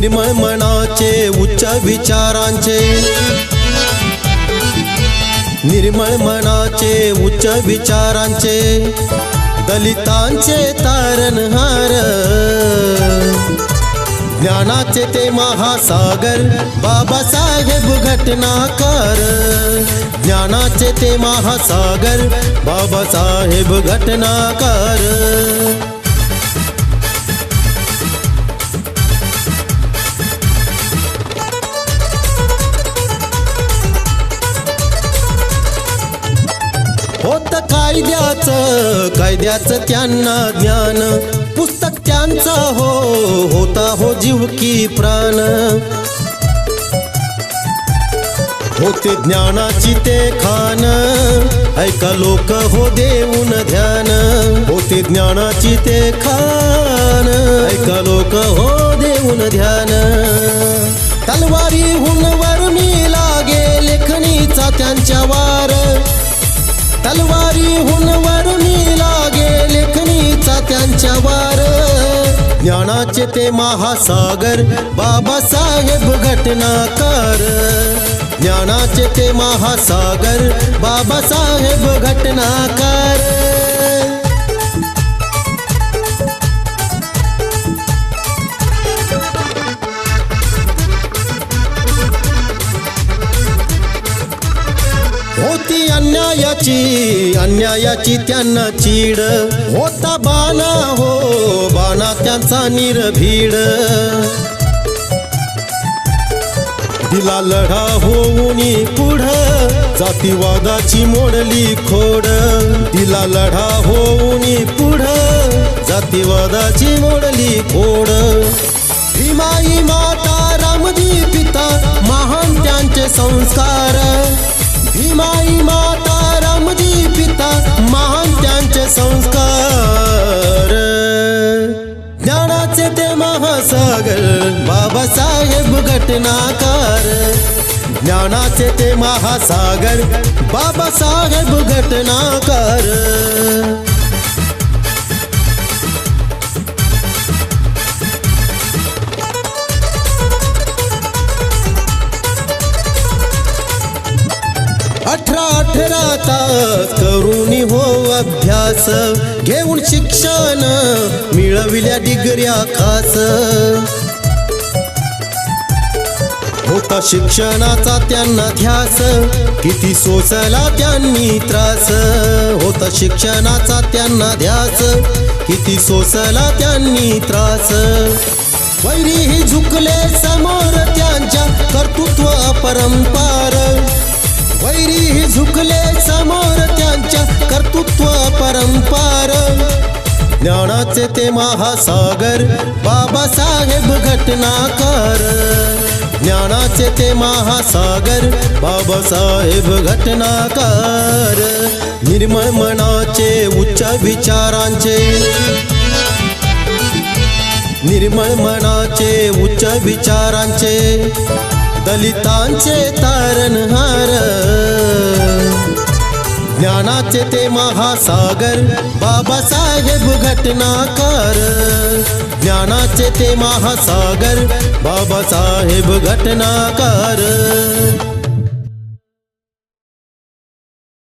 निर्मळ मनाचे उच्च विचारांचे. निर्मळ मनाचे उच्च विचारांचे. दलितांचे तारणहार. ज्ञानाचे ते महासागर बाबासाहेब घटनाकार. ज्ञानाचे ते महासागर बाबासाहेब घटनाकार. होत कायद्याचं कायद्याचं त्यांना ज्ञान. पुस्तक त्यांचा हो होता हो जीव की प्राण. होते ज्ञानाची ते खान ऐका लोक हो देऊन ध्यान. होते ज्ञानाची ते खान ऐका लोक हो देऊन ध्यान. तलवारी तलवारीहून वरुणी लागे लेखणीचा त्यांच्या वार. तलवारीहून वरुणी लागे लेखणीचा त्यांच्या वार. ज्ञानाचे ते महासागर बाबासाहेब घटनाकार. ज्ञानाचे ते महासागर बाबासाहेब घटनाकार. अन्यायाची अन्यायाची त्यांना चीड. होता बाणा हो बाणा त्यांचा निरभीड. दिला लढा होऊन पुढ जातीवादाची मोडली खोड. दिला लढा होऊन पुढ जातीवादाची मोडली खोड. भीमाई माता रामदी पिता महान त्यांचे संस्कार. भीमाई माता रामजी महान त्यांचे संस्कार. ज्ञानाचे ते महासागर बाबासाहेब घटनाकार. ज्ञानाचे ते महासागर बाबासाहेब घटनाकार. अठरा अठरा तास करून हो अभ्यास. घेऊन शिक्षण मिळविल्या डिग्र्या खास. होता शिक्षणाचा त्यांना ध्यास. किती सोसला त्यांनी त्रास. होता शिक्षणाचा त्यांना ध्यास. किती सोसला त्यांनी त्रास. वैरीही झुकले समोर त्यांच्या कर्तृत्व अपरंपार. वैरीही झुकले समोर त्यांच्या कर्तृत्व परंपार ज्ञानाचे ते महासागर बाबासाहेब घटनाकार. ज्ञानाचे ते महासागर बाबासाहेब घटनाकार. निर्मळ मनाचे उच्च विचारांचे. निर्मळ मनाचे उच्च विचारांचे. दलितांचे तारणहार ज्ञानाचे ते महासागर बाबासाहेब घटनाकार. ज्ञानाचे ते महासागर बाबासाहेब घटनाकार.